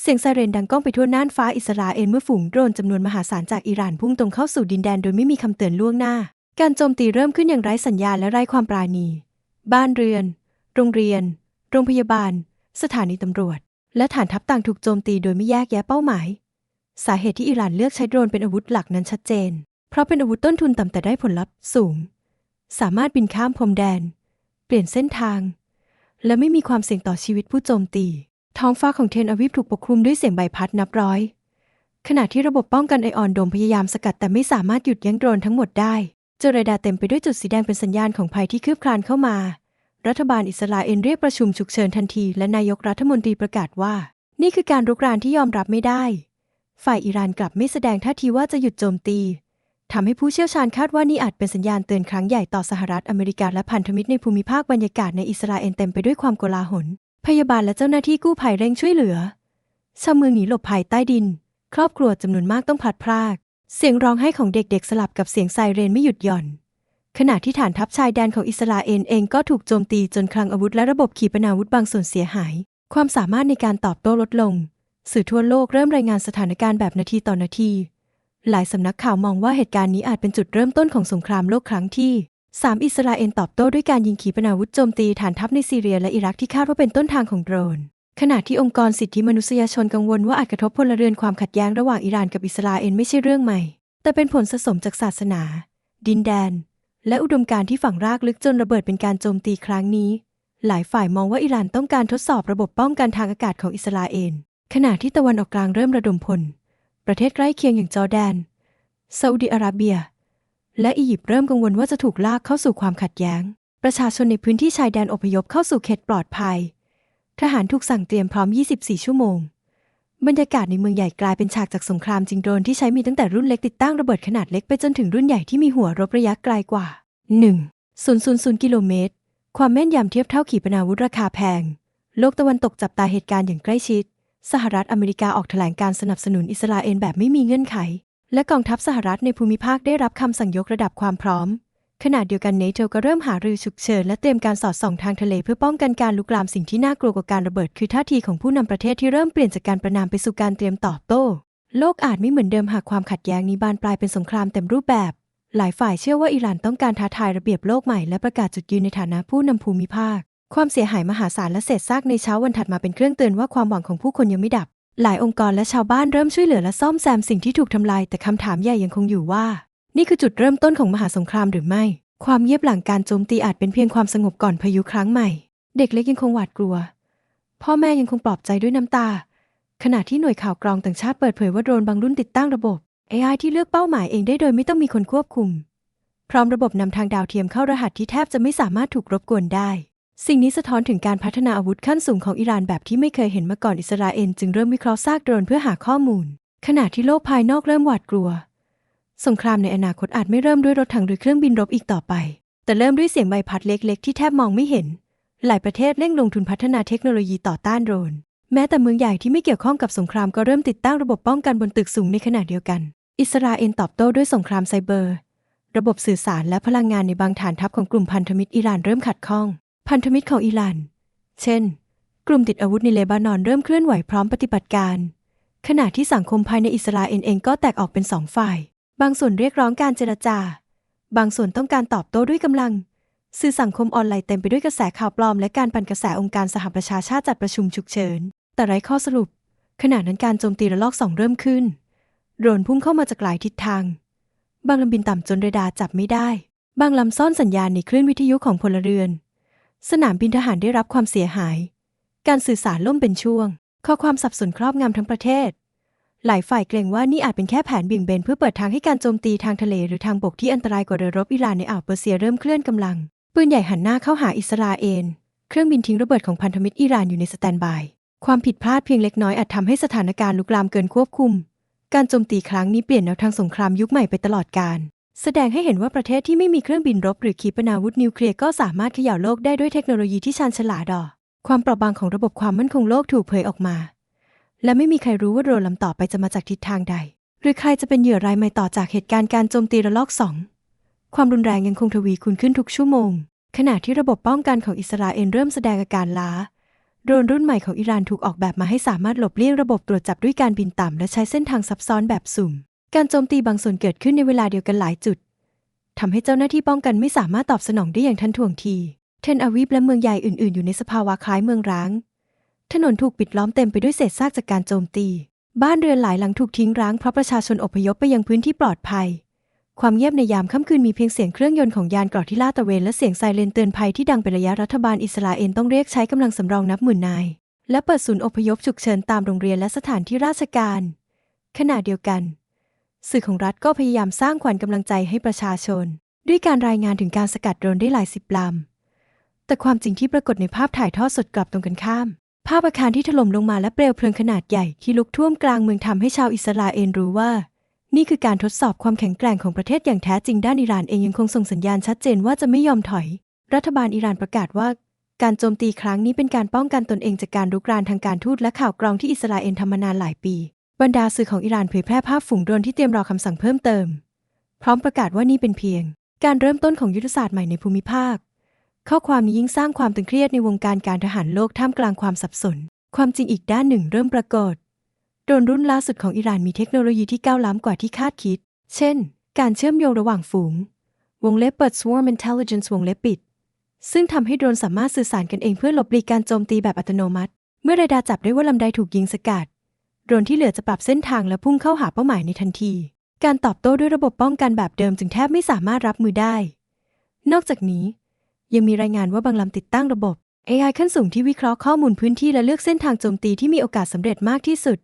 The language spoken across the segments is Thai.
เสียงไซเรนดังก้องไปทั่วน่านฟ้าอิสราเอลเมื่อฝูงโดรนจำนวนมหาศาลจากอิหร่านพุ่งตรงเข้าสู่ดินแดนโดยไม่มีคำเตือนล่วงหน้า การโจมตีเริ่มขึ้นอย่างไร้สัญญาณและไร้ความปราณี บ้านเรือน โรงเรียน โรงพยาบาล สถานีตำรวจ และฐานทัพต่างถูกโจมตีโดยไม่แยกแยะเป้าหมาย สาเหตุที่อิหร่านเลือกใช้โดรนเป็นอาวุธหลักนั้นชัดเจน เพราะเป็นอาวุธต้นทุนต่ำแต่ได้ผลลัพธ์สูง สามารถบินข้ามพรมแดน เปลี่ยนเส้นทาง และไม่มีความเสี่ยงต่อชีวิตผู้โจมตี ท้องฟ้าของเทนอาวิฟถูกปกคลุมด้วยเสียงใบพัดนับร้อย ขณะที่ระบบป้องกันไอออนโดมพยายามสกัดแต่ไม่สามารถหยุดยั้งโดรนทั้งหมดได้เจอรดาเต็มไปด้วยจุดสีแดงเป็นสัญญาณของภัยที่คืบคลานเข้ามา รัฐบาลอิสราเอลเรียกประชุมฉุกเฉินทันที และนายกรัฐมนตรีประกาศว่า นี่คือการรุกรานที่ยอมรับไม่ได้ ฝ่ายอิหร่านกลับไม่แสดงท่าทีว่าจะหยุดโจมตีทำให้ผู้เชี่ยวชาญคาดว่านี่อาจเป็นสัญญาณเตือนครั้งใหญ่ต่อสหรัฐอเมริกาและพันธมิตรในภูมิภาคบรรยากาศในอิสราเอลเต็มไปด้วยความโกลาหล พยาบาลและเจ้าหน้าที่กู้ภัยเร่งช่วยเหลือ ชาวเมืองหนีหลบภัยใต้ดิน ครอบครัวจำนวนมากต้องพลัดพราก เสียงร้องไห้ของเด็กๆ สลับกับเสียงไซเรนไม่หยุดหย่อน ขณะที่ฐานทัพชายแดนของอิสราเอลเองก็ถูกโจมตีจนคลังอาวุธและระบบขีปนาวุธบางส่วนเสียหาย ความสามารถในการตอบโต้ลดลง สื่อทั่วโลกเริ่มรายงานสถานการณ์แบบนาทีต่อนาที หลายสำนักข่าวมองว่าเหตุการณ์นี้อาจเป็นจุดเริ่มต้นของสงครามโลกครั้งที่ 3 อิสราเอลตอบโต้ด้วยการยิงขีปนาวุธโจมตีฐานทัพในซีเรียและอิรักที่คาดว่าเป็นต้นทางของโดรน ขณะที่องค์กรสิทธิมนุษยชนกังวลว่าอาจกระทบพลเรือนความขัดแย้งระหว่างอิหร่านกับอิสราเอลไม่ใช่เรื่องใหม่ แต่เป็นผลสะสมจากศาสนา ดินแดน และอุดมการณ์ที่ฝังรากลึกจนระเบิดเป็นการโจมตีครั้งนี้ หลายฝ่ายมองว่าอิหร่านต้องการทดสอบระบบป้องกันทางอากาศของอิสราเอล ขณะที่ตะวันออกกลางเริ่มระดมพล ประเทศใกล้เคียงอย่างจอร์แดนซาอุดิอาระเบีย และอียิปต์เริ่มกังวลว่าจะถูกลากเข้าสู่ความขัดแย้ง ประชาชนในพื้นที่ชายแดนอพยพเข้าสู่เขตปลอดภัย ทหารถูกสั่งเตรียมพร้อม 24 ชั่วโมง บรรยากาศในเมืองใหญ่กลายเป็นฉากจากสงครามจริงโดรนที่ใช้มีตั้งแต่รุ่นเล็กติดตั้งระเบิดขนาดเล็กไปจนถึงรุ่นใหญ่ที่มีหัวรบระยะไกลกว่า 1 000 กิโลเมตร ความแม่นยำเทียบเท่าขีปนาวุธราคาแพง โลกตะวันตกจับตาเหตุการณ์อย่างใกล้ชิด สหรัฐอเมริกาออกแถลงการสนับสนุนอิสราเอลแบบไม่มีเงื่อนไข และกองทัพสหรัฐในภูมิภาคได้รับคำสั่งยกระดับความพร้อม ขณะเดียวกันเนโตก็เริ่มหารือฉุกเฉินและเตรียมการสอดส่องทางทะเลเพื่อป้องกันการลุกลามสิ่งที่น่ากลัวกว่าการระเบิดคือท่าทีของผู้นำประเทศที่เริ่มเปลี่ยนจากการประนามไปสู่การเตรียมตอบโต้ โลกอาจไม่เหมือนเดิมหากความขัดแย้งนี้บานปลายเป็นสงครามเต็มรูปแบบ หลายฝ่ายเชื่อว่าอิหร่านต้องการท้าทายระเบียบโลกใหม่และประกาศจุดยืนในฐานะผู้นำภูมิภาค ความเสียหายมหาศาลและเศษซากในเช้าวันถัดมาเป็นเครื่องเตือนว่าความหวังของผู้คนยังไม่ดับ หลายองค์กรและชาวบ้านเริ่มช่วยเหลือและซ่อมแซมสิ่งที่ถูกทำลาย แต่คำถามใหญ่ยังคงอยู่ว่า นี่คือจุดเริ่มต้นของมหาสงครามหรือไม่ ความเงียบหลังการโจมตีอาจเป็นเพียงความสงบก่อนพายุครั้งใหม่ เด็กเล็กยังคงหวาดกลัว พ่อแม่ยังคงปลอบใจด้วยน้ำตา ขณะที่หน่วยข่าวกรองต่างชาติเปิดเผยว่าโดรนบางรุ่นติดตั้งระบบ AI ที่เลือกเป้าหมายเองได้โดยไม่ต้องมีคนควบคุม พร้อมระบบนำทางดาวเทียมเข้ารหัสที่แทบจะไม่สามารถถูกรบกวนได้ สิ่งนี้สะท้อนถึงการพัฒนาอาวุธขั้นสูงของอิหร่านแบบที่ไม่เคยเห็นมาก่อนอิสราเอลจึงเริ่มวิเคราะห์ซากโดรนเพื่อหาข้อมูล ขณะที่โลกภายนอกเริ่มหวาดกลัว สงครามในอนาคตอาจไม่เริ่มด้วยรถถังหรือเครื่องบินรบอีกต่อไป แต่เริ่มด้วยเสียงใบพัดเล็กๆ ที่แทบมองไม่เห็น หลายประเทศเร่งลงทุนพัฒนาเทคโนโลยีต่อต้านโดรน แม้แต่เมืองใหญ่ที่ไม่เกี่ยวข้องกับสงครามก็เริ่มติดตั้งระบบป้องกันบนตึกสูงในขณะเดียวกัน อิสราเอลตอบโต้ด้วยสงครามไซเบอร์ ระบบสื่อสารและพลังงานในบางฐานทัพของกลุ่มพันธมิตรอิหร่านเริ่มขัดข้อง พันธมิตรของอิหร่าน เช่น กลุ่มติดอาวุธในเลบานอนเริ่มเคลื่อนไหวพร้อมปฏิบัติการ ขณะที่สังคมภายในอิสราเอลเองก็แตกออกเป็นสองฝ่าย บางส่วนเรียกร้องการเจรจา บางส่วนต้องการตอบโต้ด้วยกำลัง สื่อสังคมออนไลน์เต็มไปด้วยกระแสข่าวปลอม และการปั่นกระแสองค์การสหประชาชาติจัดประชุมฉุกเฉิน แต่ไร้ข้อสรุป ขณะนั้นการโจมตีระลอกสองเริ่มขึ้นโดรนพุ่งเข้ามาจากหลายทิศทาง บางลำบินต่ำจนเรดาร์จับไม่ได้ บางลำซ่อนสัญญาณในคลื่นวิทยุของพลเรือน สนามบินทหารได้รับความเสียหาย การสื่อสารล่มเป็นช่วง ข้อความสับสนครอบงำทั้งประเทศ หลายฝ่ายเกรงว่านี่อาจเป็นแค่แผนบี่งเบนเพื่อเปิดทางให้การโจมตีทางทะเลหรือทางบกที่อันตรายกว่าเรือรบอิหร่านในอ่าวเปอร์เซียเริ่มเคลื่อนกำลัง ปืนใหญ่หันหน้าเข้าหาอิสราเอล เครื่องบินทิ้งระเบิดของพันธมิตรอิหร่านอยู่ในสแตนบาย ความผิดพลาดเพียงเล็กน้อยอาจทำให้สถานการณ์ลุกลามเกินควบคุม การโจมตีครั้งนี้เปลี่ยนแนวทางสงครามยุคใหม่ไปตลอดกาล แสดงให้เห็นว่าประเทศที่ไม่มีเครื่องบินรบหรือขีปนาวุธนิวเคลียร์ก็สามารถเขย่าโลกได้ด้วยเทคโนโลยีที่ชาญฉลาดอความเปราะบางของระบบความมั่นคงโลกถูกเผยออกมา และไม่มีใครรู้ว่าโดรนลำต่อไปจะมาจากทิศทางใด หรือใครจะเป็นเหยื่อรายใหม่ต่อจากเหตุการณ์การโจมตีระลอกสองความรุนแรงยังคงทวีคูณขึ้นทุกชั่วโมง ขณะที่ระบบป้องกันของอิสราเอลเริ่มแสดงอาการล้าโดรนรุ่นใหม่ของอิหร่านถูกออกแบบมาให้สามารถหลบเลี่ยงระบบตรวจจับด้วยการบินต่ำและใช้เส้นทางซับซ้อนแบบสุ่ม การโจมตีบางส่วนเกิดขึ้นในเวลาเดียวกันหลายจุดทำให้เจ้าหน้าที่ป้องกันไม่สามารถตอบสนองได้อย่างทันท่วงที เทนอาวีฟและเมืองใหญ่อื่นๆ อยู่ในสภาวะคล้ายเมืองร้าง ถนนถูกปิดล้อมเต็มไปด้วยเศษซากจากการโจมตี บ้านเรือนหลายหลังถูกทิ้งร้างเพราะประชาชนอพยพไปยังพื้นที่ปลอดภัย ความเงียบในยามค่ำคืนมีเพียงเสียงเครื่องยนต์ของยานเกราะที่ลาดตระเวนและเสียงไซเรนเตือนภัยที่ดังเป็นระยะรัฐบาลอิสราเอลต้องเรียกใช้กำลังสำรองนับหมื่นนาย และเปิดศูนย์อพยพฉุกเฉินตามโรงเรียนและสถานที่ราชการ ขณะเดียวกัน สื่อของรัฐก็พยายามสร้างขวัญกำลังใจให้ประชาชน ด้วยการรายงานถึงการสกัดโดรนได้หลายสิบลำ แต่ความจริงที่ปรากฏในภาพถ่ายทอดสดกลับตรงกันข้าม ภาพอาคารที่ถล่มลงมาและเปลวเพลิงขนาดใหญ่ที่ลุกท่วมกลางเมืองทำให้ชาวอิสราเอลรู้ว่า นี่คือการทดสอบความแข็งแกร่งของประเทศอย่างแท้จริงด้านอิหร่านเองยังคงส่งสัญญาณชัดเจนว่าจะไม่ยอมถอย รัฐบาลอิหร่านประกาศว่าการโจมตีครั้งนี้เป็นการป้องกันตนเองจากการรุกรานทางการทูตและข่าวกรองที่อิสราเอลทำมานานหลายปี บรรดาสื่อของอิหร่านเผยแพร่ภาพฝูงโดรนที่เตรียมรอคำสั่งเพิ่มเติม พร้อมประกาศว่านี่เป็นเพียง การเริ่มต้นของยุทธศาสตร์ใหม่ในภูมิภาค ข้อความนี้ยิ่งสร้างความตึงเครียดในวงการการทหารโลกท่ามกลางความสับสน ความจริงอีกด้านหนึ่งเริ่มปรากฏโดรนรุ่นล่าสุดของอิหร่านมีเทคโนโลยีที่ก้าวล้ำกว่าที่คาดคิด เช่น การเชื่อมโยงระหว่างฝูง วงเล็บเปิด swarm intelligence วงเล็บปิด ซึ่งทำให้โดรนสามารถสื่อสารกันเองเพื่อหลบหลีกการโจมตีแบบอัตโนมัติ เมื่อเรดาร์จับได้ว่าลำใดถูกยิงสกัด โดรนที่เหลือจะปรับเส้นทางและพุ่งเข้าหาเป้าหมายในทันที การตอบโต้ด้วยระบบป้องกันแบบเดิมจึงแทบไม่สามารถรับมือได้ นอกจากนี้ ยังมีรายงานว่าบางลำติดตั้งระบบ AI ขั้นสูงที่วิเคราะห์ข้อมูลพื้นที่และเลือกเส้นทางโจมตีที่มีโอกาสสำเร็จมากที่สุด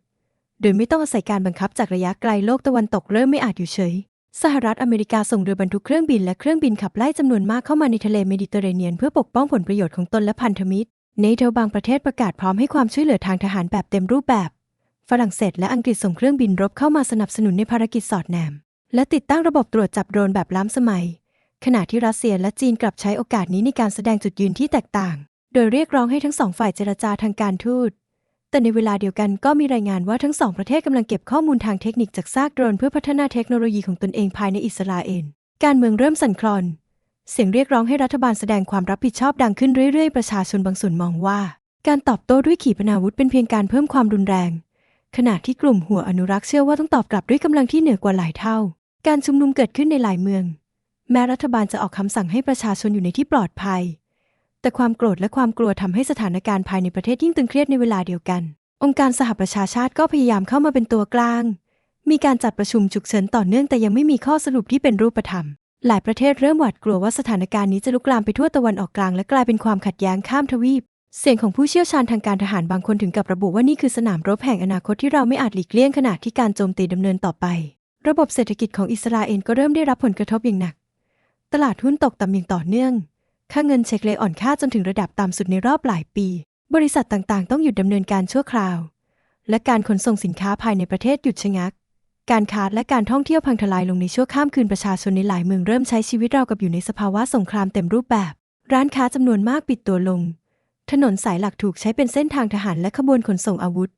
โดยไม่ต้องอาศัยการบังคับจากระยะไกลโลกตะวันตกเริ่มไม่อาจอยู่เฉย สหรัฐอเมริกาส่งเรือบรรทุกเครื่องบินและเครื่องบินขับไล่จำนวนมากเข้ามาในทะเลเมดิเตอร์เรเนียนเพื่อปกป้องผลประโยชน์ของตนและพันธมิตรเนโธบางประเทศประกาศพร้อมให้ความช่วยเหลือทางทหารแบบเต็มรูปแบบ ฝรั่งเศสและอังกฤษส่งเครื่องบินรบเข้ามาสนับสนุนในภารกิจสอดแนม และติดตั้งระบบตรวจจับโดรนแบบล้ำสมัย ขณะที่รัสเซียและจีนกลับใช้โอกาสนี้ในการแสดงจุดยืนที่แตกต่าง โดยเรียกร้องให้ทั้งสองฝ่ายเจรจาทางการทูต แต่ในเวลาเดียวกันก็มีรายงานว่าทั้งสองประเทศกำลังเก็บข้อมูลทางเทคนิคจากซากโดรนเพื่อพัฒนาเทคโนโลยีของตนเองภายในอิสราเอล การเมืองเริ่มสั่นคลอน เสียงเรียกร้องให้รัฐบาลแสดงความรับผิดชอบดังขึ้นเรื่อยๆ ประชาชนบางส่วนมองว่า การตอบโต้ด้วยขีปนาวุธเป็นเพียงการเพิ่มความรุนแรง ขณะที่กลุ่มหัวอนุรักษ์เชื่อว่าต้องตอบกลับด้วยกำลังที่เหนือกว่าหลายเท่า การชุมนุมเกิดขึ้นในหลายเมือง แม้รัฐบาลจะออกคำสั่งให้ประชาชนอยู่ในที่ปลอดภัย แต่ความโกรธและความกลัวทำให้สถานการณ์ภายในประเทศยิ่งตึงเครียดในเวลาเดียวกัน องค์การสหประชาชาติก็พยายามเข้ามาเป็นตัวกลาง มีการจัดประชุมฉุกเฉินต่อเนื่องแต่ยังไม่มีข้อสรุปที่เป็นรูปธรรม หลายประเทศเริ่มหวาดกลัวว่าสถานการณ์นี้จะลุกลามไปทั่วตะวันออกกลางและกลายเป็นความขัดแย้งข้ามทวีป เสียงของผู้เชี่ยวชาญทางการทหารบางคนถึงกับระบุว่านี่คือสนามรบแห่งอนาคตที่เราไม่อาจหลีกเลี่ยงขณะที่การโจมตีดำเนินต่อไป ระบบเศรษฐกิจของอิสราเอลก็เริ่มได้รับผลกระทบอย่างหนัก ตลาดหุ้นตกต่ำอย่างต่อเนื่อง ค่าเงินเช็คเลยอ่อนค่าจนถึงระดับต่ำสุดในรอบหลายปี บริษัทต่างๆ ต้องหยุดดำเนินการชั่วคราว และการขนส่งสินค้าภายในประเทศหยุดชะงัก การค้าและการท่องเที่ยวพังทลายลงในชั่วข้ามคืนประชาชนในหลายเมืองเริ่มใช้ชีวิตราวกับอยู่ในสภาวะสงครามเต็มรูปแบบ ร้านค้าจำนวนมากปิดตัวลง ถนนสายหลักถูกใช้เป็นเส้นทางทหารและขบวนขนส่งอาวุธ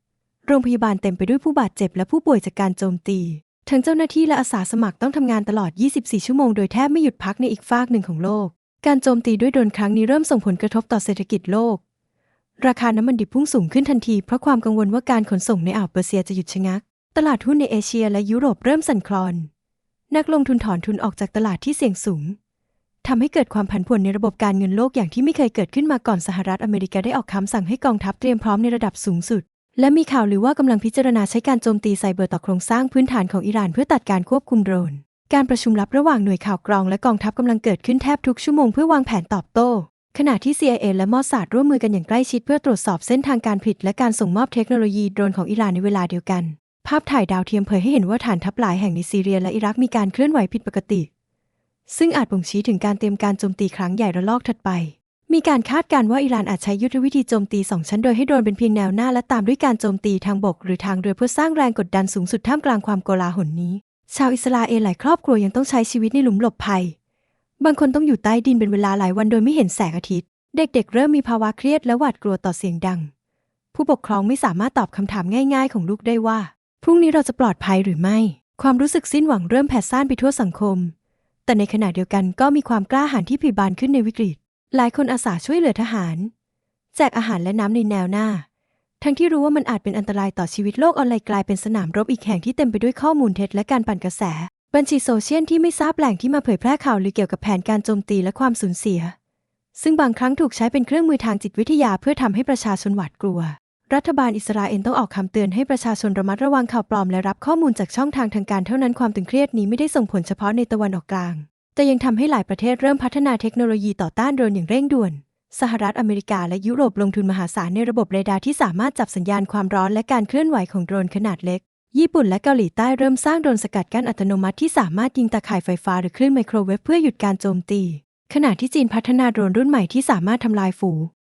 โรงพยาบาลเต็มไปด้วยผู้บาดเจ็บและผู้ป่วยจากการโจมตี ทั้งเจ้าหน้าที่และอาสาสมัครต้องทำงานตลอด 24 ชั่วโมงโดยแทบไม่หยุดพักในอีกฟากหนึ่งของโลก การโจมตีด้วยโดรนครั้งนี้เริ่มส่งผลกระทบต่อเศรษฐกิจโลก ราคาน้ำมันดิบพุ่งสูงขึ้นทันทีเพราะความกังวลว่าการขนส่งในอ่าวเปอร์เซียจะหยุดชะงัก ตลาดหุ้นในเอเชียและยุโรปเริ่มสั่นคลอน นักลงทุนถอนทุนออกจากตลาดที่เสี่ยงสูง ทำให้เกิดความผันผวนในระบบการเงินโลกอย่างที่ไม่เคยเกิดขึ้นมาก่อนสหรัฐอเมริกาได้ออกคำสั่งให้กองทัพเตรียมพร้อมในระดับสูงสุด และมีข่าวลือว่ากำลังพิจารณาใช้การโจมตีไซเบอร์ต่อโครงสร้างพื้นฐานของอิหร่านเพื่อตัดการควบคุมโดรน การประชุมลับระหว่างหน่วยข่าวกรองและกองทัพกำลังเกิดขึ้นแทบทุกชั่วโมงเพื่อวางแผนตอบโต้ ขณะที่ CIA และมอสซาดร่วมมือกันอย่างใกล้ชิดเพื่อตรวจสอบเส้นทางการผลิตและการส่งมอบเทคโนโลยีโดรนของอิหร่านในเวลาเดียวกัน ภาพถ่ายดาวเทียมเผยให้เห็นว่าฐานทัพหลายแห่งในซีเรียและอิรักมีการเคลื่อนไหวผิดปกติ ซึ่งอาจบ่งชี้ถึงการเตรียมการโจมตีครั้งใหญ่ระลอกถัดไป มีการคาดการณ์ว่าอิหร่านอาจใช้ยุทธวิธีโจมตีสองชั้นโดยให้โดรนเป็นเพียงแนวหน้าและตามด้วยการโจมตีทางบก หรือทางเรือเพื่อสร้างแรงกดดันสูงสุดท่ามกลางความโกลาหลนี้ ชาวอิสราเอลหลายครอบครัวยังต้องใช้ชีวิตในหลุมหลบภัย บางคนต้องอยู่ใต้ดินเป็นเวลาหลายวันโดยไม่เห็นแสงอาทิตย์ เด็กๆ เริ่มมีภาวะเครียดและหวาดกลัวต่อเสียงดัง ผู้ปกครองไม่สามารถตอบคำถามง่าย ๆ ของลูกได้ว่าพรุ่งนี้เราจะปลอดภัยหรือไม่ ความรู้สึกสิ้นหวังเริ่มแผ่ซ่านไปทั่วสังคม แต่ในขณะเดียวกันก็มีความกล้าหาญที่ผลิบานขึ้นในวิกฤต หลายคนอาสาช่วยเหลือทหาร แจกอาหารและน้ำในแนวหน้า ทั้งที่รู้ว่ามันอาจเป็นอันตรายต่อชีวิตโลกออนไลน์กลายเป็นสนามรบอีกแห่งที่เต็มไปด้วยข้อมูลเท็จและการปั่นกระแส บัญชีโซเชียลที่ไม่ทราบแหล่งที่มาเผยแพร่ข่าวลือเกี่ยวกับแผนการโจมตีและความสูญเสีย ซึ่งบางครั้งถูกใช้เป็นเครื่องมือทางจิตวิทยาเพื่อทำให้ประชาชนหวาดกลัว รัฐบาลอิสราเอลต้องออกคำเตือนให้ประชาชนระมัดระวังข่าวปลอมและรับข้อมูลจากช่องทางทางการเท่านั้นความตึงเครียดนี้ไม่ได้ส่งผลเฉพาะในตะวันออกกลาง แต่ยังทำให้หลายประเทศเริ่มพัฒนาเทคโนโลยีต่อต้านโดรนอย่างเร่งด่วน สหรัฐอเมริกาและยุโรปลงทุนมหาศาลในระบบเรดาร์ที่สามารถจับสัญญาณความร้อนและการเคลื่อนไหวของโดรนขนาดเล็ก ญี่ปุ่นและเกาหลีใต้เริ่มสร้างโดรนสกัดกั้นอัตโนมัติที่สามารถยิงตาข่ายไฟฟ้าหรือคลื่นไมโครเวฟเพื่อหยุดการโจมตี ขณะที่จีนพัฒนาโดรนรุ่นใหม่ที่สามารถทำลายฝู